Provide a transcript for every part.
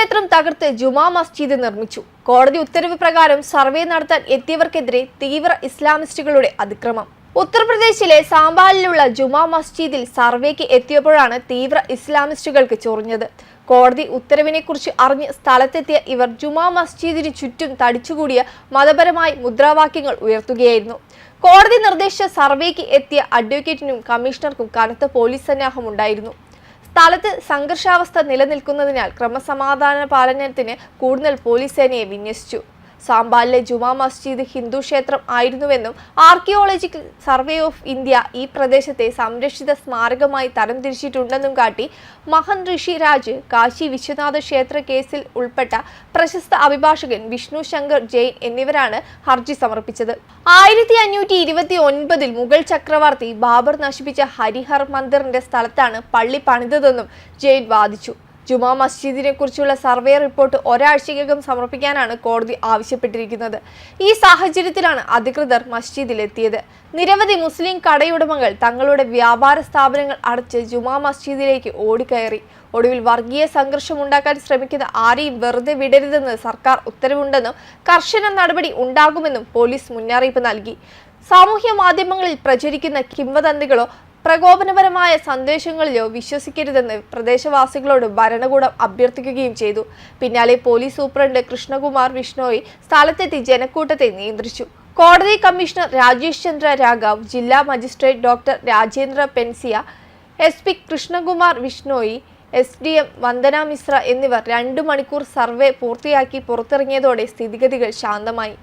ക്ഷേത്രം തകർത്ത് ജുമാ മസ്ജിദ് നിർമ്മിച്ചു. കോടതി ഉത്തരവ് പ്രകാരം സർവേ നടത്താൻ എത്തിയവർക്കെതിരെ തീവ്ര ഇസ്ലാമിസ്റ്റുകളുടെ അതിക്രമം. ഉത്തർപ്രദേശിലെ സാമ്പാലിലുള്ള ജുമാ മസ്ജിദിൽ സർവേക്ക് എത്തിയപ്പോഴാണ് തീവ്ര ഇസ്ലാമിസ്റ്റുകൾക്ക് ചൊറിഞ്ഞത്. കോടതി ഉത്തരവിനെക്കുറിച്ച് അറിഞ്ഞ് സ്ഥലത്തെത്തിയ ഇവർ ജുമാ മസ്ജിദിന് ചുറ്റും തടിച്ചുകൂടിയ മതപരമായി മുദ്രാവാക്യങ്ങൾ ഉയർത്തുകയായിരുന്നു. കോടതി നിർദ്ദേശിച്ച സർവേക്ക് എത്തിയ അഡ്വക്കേറ്റിനും കമ്മീഷണർക്കും കനത്ത പോലീസ് സന്നാഹം ഉണ്ടായിരുന്നു സ്ഥലത്ത് സംഘർഷാവസ്ഥ നിലനിൽക്കുന്നതിനാൽ ക്രമസമാധാന പാലനത്തിന് കൂടുതൽ പോലീസ് സേനയെ വിന്യസിച്ചു. സാമ്പാലിലെ ജുമാ മസ്ജിദ് ഹിന്ദു ക്ഷേത്രം ആയിരുന്നുവെന്നും ആർക്കിയോളജിക്കൽ സർവേ ഓഫ് ഇന്ത്യ ഈ പ്രദേശത്തെ സംരക്ഷിത സ്മാരകമായി തരംതിരിച്ചിട്ടുണ്ടെന്നും കാട്ടി മഹൻ ഋഷി രാജ് കാശി വിശ്വനാഥ ക്ഷേത്ര കേസിൽ ഉൾപ്പെട്ട പ്രശസ്ത അഭിഭാഷകൻ വിഷ്ണു ശങ്കർ ജെയിൻ എന്നിവരാണ് ഹർജി സമർപ്പിച്ചത്. ആയിരത്തി അഞ്ഞൂറ്റി ഇരുപത്തി ഒൻപതിൽ മുഗൾ ചക്രവർത്തി ബാബർ നശിപ്പിച്ച ഹരിഹർ മന്ദിറിന്റെ സ്ഥലത്താണ് പള്ളി പണിതതെന്നും ജെയിൻ വാദിച്ചു. ജുമാ മസ്ജിദിനെ കുറിച്ചുള്ള സർവേ റിപ്പോർട്ട് ഒരാഴ്ചയ്ക്കകം സമർപ്പിക്കാനാണ് കോടതി ആവശ്യപ്പെട്ടിരിക്കുന്നത്. ഈ സാഹചര്യത്തിലാണ് അധികൃതർ മസ്ജിദിലെത്തിയത്. നിരവധി മുസ്ലിം കടയുടമകൾ തങ്ങളുടെ വ്യാപാര സ്ഥാപനങ്ങൾ അടച്ച് ജുമാ മസ്ജിദിലേക്ക് ഓടിക്കയറി. ഒടുവിൽ വർഗീയ സംഘർഷം ഉണ്ടാക്കാൻ ശ്രമിക്കുന്ന ആരെയും വെറുതെ വിടരുതെന്ന് സർക്കാർ ഉത്തരവുണ്ടെന്നും കർശന നടപടി ഉണ്ടാകുമെന്നും പോലീസ് മുന്നറിയിപ്പ് നൽകി. സാമൂഹ്യ മാധ്യമങ്ങളിൽ പ്രചരിക്കുന്ന കിംവദന്തികളോ പ്രകോപനപരമായ സന്ദേശങ്ങളിലോ വിശ്വസിക്കരുതെന്ന് പ്രദേശവാസികളോട് ഭരണകൂടം അഭ്യർത്ഥിക്കുകയും ചെയ്തു. പിന്നാലെ പോലീസ് സൂപ്രണ്ട് കൃഷ്ണകുമാർ വിഷ്ണോയി സ്ഥലത്തെത്തി ജനക്കൂട്ടത്തെ നിയന്ത്രിച്ചു. കോടതി കമ്മീഷണർ രാജേഷ് ചന്ദ്ര രാഘവ് ജില്ലാ magistrate doctor Rajendra Pensiya S P Krishnakumar Vishnoi S D M Vandana Mishra എന്നിവർ രണ്ടു മണിക്കൂർ സർവേ പൂർത്തിയാക്കി പുറത്തിറങ്ങിയതോടെ സ്ഥിതിഗതികൾ ശാന്തമായി.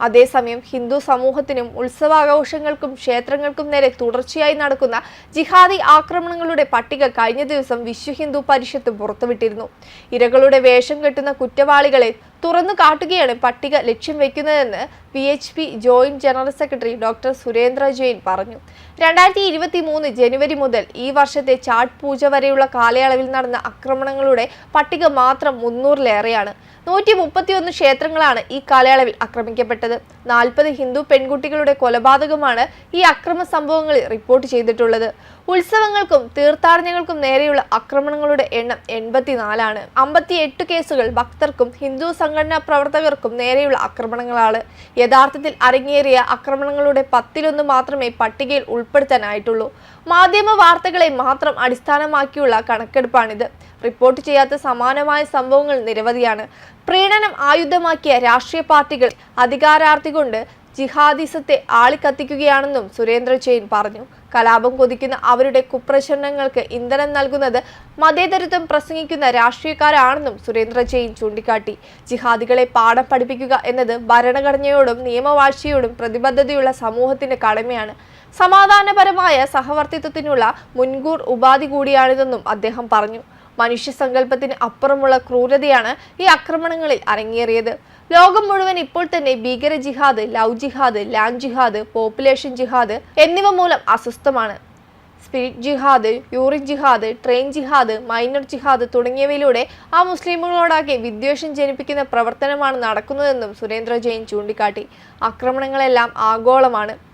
അതേസമയം ഹിന്ദു സമൂഹത്തിനും ഉത്സവാഘോഷങ്ങൾക്കും ക്ഷേത്രങ്ങൾക്കും നേരെ തുടർച്ചയായി നടക്കുന്ന ജിഹാദി ആക്രമണങ്ങളുടെ പട്ടിക കഴിഞ്ഞ ദിവസം വിശ്വ ഹിന്ദു പരിഷത്ത് പുറത്തുവിട്ടിരുന്നു. ഇരകളുടെ വേഷം കെട്ടുന്ന കുറ്റവാളികളെ തുറന്നു കാട്ടുകയാണ് പട്ടിക ലക്ഷ്യം വെക്കുന്നതെന്ന് P H P joint general secretary doctor Surendra Jain പറഞ്ഞു. രണ്ടായിരത്തി ഇരുപത്തി മൂന്ന് ജനുവരി മുതൽ ഈ വർഷത്തെ ചാട്ട് പൂജ വരെയുള്ള കാലയളവിൽ നടന്ന ആക്രമണങ്ങളുടെ പട്ടിക മാത്രം മുന്നൂറിലേറെയാണ്. നൂറ്റി മുപ്പത്തിയൊന്ന് ക്ഷേത്രങ്ങളാണ് ഈ കാലയളവിൽ ആക്രമിക്കപ്പെട്ടത്. നാൽപ്പത് ഹിന്ദു പെൺകുട്ടികളുടെ കൊലപാതകമാണ് ഈ അക്രമ സംഭവങ്ങളിൽ റിപ്പോർട്ട് ചെയ്തിട്ടുള്ളത്. ഉത്സവങ്ങൾക്കും തീർത്ഥാടനങ്ങൾക്കും നേരെയുള്ള ആക്രമണങ്ങളുടെ എണ്ണം എൺപത്തിനാലാണ്. അമ്പത്തി എട്ട് കേസുകൾ ഭക്തർക്കും ഹിന്ദു സംഘടനാ പ്രവർത്തകർക്കും നേരെയുള്ള ആക്രമണങ്ങളാണ്. യഥാർത്ഥത്തിൽ അരങ്ങേറിയ ആക്രമണങ്ങളുടെ പത്തിലൊന്ന് മാത്രമേ പട്ടികയിൽ ഉൾപ്പെടുത്താനായിട്ടുള്ളൂ. മാധ്യമ വാർത്തകളെ മാത്രം അടിസ്ഥാനമാക്കിയുള്ള കണക്കെടുപ്പാണിത്. റിപ്പോർട്ട് ചെയ്യാത്ത സമാനമായ സംഭവങ്ങൾ നിരവധിയാണ്. പ്രീണനം ആയുധമാക്കിയ രാഷ്ട്രീയ പാർട്ടികൾ അധികാരാർത്ഥി കൊണ്ട് ജിഹാദിസത്തെ ആളിക്കത്തിക്കുകയാണെന്നും സുരേന്ദ്ര ജെയിൻ പറഞ്ഞു. കലാപം കൊതിക്കുന്ന അവരുടെ കുപ്രചരണങ്ങൾക്ക് ഇന്ധനം നൽകുന്നത് മതേതരത്വം പ്രസംഗിക്കുന്ന രാഷ്ട്രീയക്കാരാണെന്നും സുരേന്ദ്ര ജെയിൻ ചൂണ്ടിക്കാട്ടി. ജിഹാദികളെ പാഠം പഠിപ്പിക്കുക എന്നത് ഭരണഘടനയോടും നിയമവാഴ്ചയോടും പ്രതിബദ്ധതയുള്ള സമൂഹത്തിന്റെ കടമയാണ്. സമാധാനപരമായ സഹവർത്തിത്വത്തിനുള്ള മുൻകൂർ ഉപാധി കൂടിയാണിതെന്നും അദ്ദേഹം പറഞ്ഞു. മനുഷ്യ സങ്കല്പത്തിന് അപ്പുറമുള്ള ക്രൂരതയാണ് ഈ ആക്രമണങ്ങളിൽ അരങ്ങേറിയത്. ലോകം മുഴുവൻ ഇപ്പോൾ തന്നെ ഭീകര ജിഹാദ് ലവ് ജിഹാദ് ലാൻഡ് ജിഹാദ് പോപ്പുലേഷൻ ജിഹാദ് എന്നിവ മൂലം അസ്വസ്ഥമാണ്. സ്പിരിറ്റ് ജിഹാദ് യൂറിൻ ജിഹാദ് ട്രെയിൻ ജിഹാദ് മൈനർ ജിഹാദ് തുടങ്ങിയവയിലൂടെ ആ മുസ്ലിമുകളോടാകെ വിദ്വേഷം ജനിപ്പിക്കുന്ന പ്രവർത്തനമാണ് നടക്കുന്നതെന്നും സുരേന്ദ്ര ജെയിൻ ചൂണ്ടിക്കാട്ടി. ആക്രമണങ്ങളെല്ലാം ആഗോളമാണ്.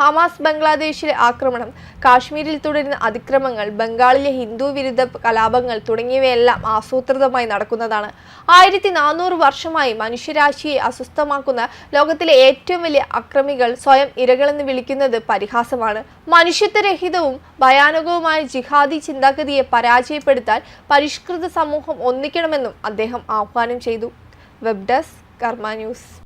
ഹമാസ് ബംഗ്ലാദേശിലെ ആക്രമണം കാശ്മീരിൽ തുടരുന്ന അതിക്രമങ്ങൾ ബംഗാളിലെ ഹിന്ദു വിരുദ്ധ കലാപങ്ങൾ തുടങ്ങിയവയെല്ലാം ആസൂത്രിതമായി നടക്കുന്നതാണ്. ആയിരത്തി നാനൂറ് വർഷമായി മനുഷ്യരാശിയെ അസ്വസ്ഥമാക്കുന്ന ലോകത്തിലെ ഏറ്റവും വലിയ അക്രമികൾ സ്വയം ഇരകളെന്ന് വിളിക്കുന്നത് പരിഹാസമാണ്. മനുഷ്യത്വരഹിതവും ഭയാനകവുമായ ജിഹാദി ചിന്താഗതിയെ പരാജയപ്പെടുത്താൻ പരിഷ്കൃത സമൂഹം ഒന്നിക്കണമെന്നും അദ്ദേഹം ആഹ്വാനം ചെയ്തു. Web desk Karma news.